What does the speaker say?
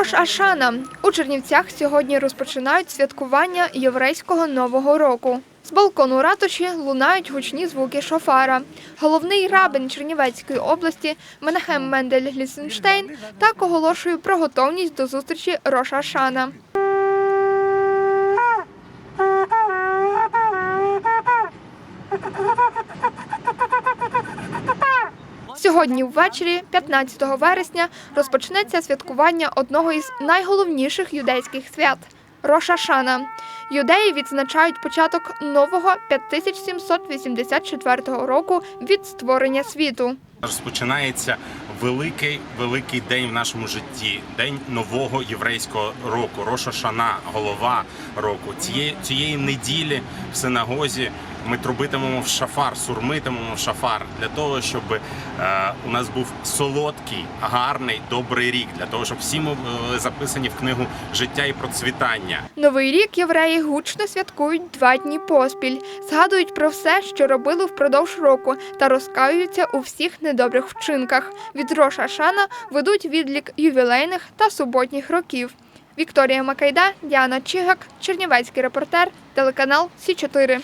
Рош Ашана у Чернівцях сьогодні розпочинають святкування єврейського нового року. З балкону ратуші лунають гучні звуки шофара. Головний рабин Чернівецької області Менахем Мендель Лісенштейн так оголошує про готовність до зустрічі Рош Ашана. Сьогодні ввечері, 15 вересня, розпочнеться святкування одного із найголовніших юдейських свят Роша Шана. Юдеї відзначають початок нового 5784 року від створення світу. Розпочинається великий великий день в нашому житті, день нового єврейського року, Роша Шана, голова року. Цієї цієї неділі в синагозі ми трубитимемо в шафар, сурмитимемо в шафар для того, щоб е, у нас був солодкий, гарний, добрий рік, для того, щоб всі ми були записані в книгу життя і процвітання. Новий рік євреї гучно святкують два дні поспіль, згадують про все, що робили впродовж року, та розкаюються у всіх недобрих вчинках. Від Роша Шана ведуть відлік ювілейних та суботніх років. Вікторія Макайда, Діана Чигак, Чернівецький репортер, телеканал Сі 4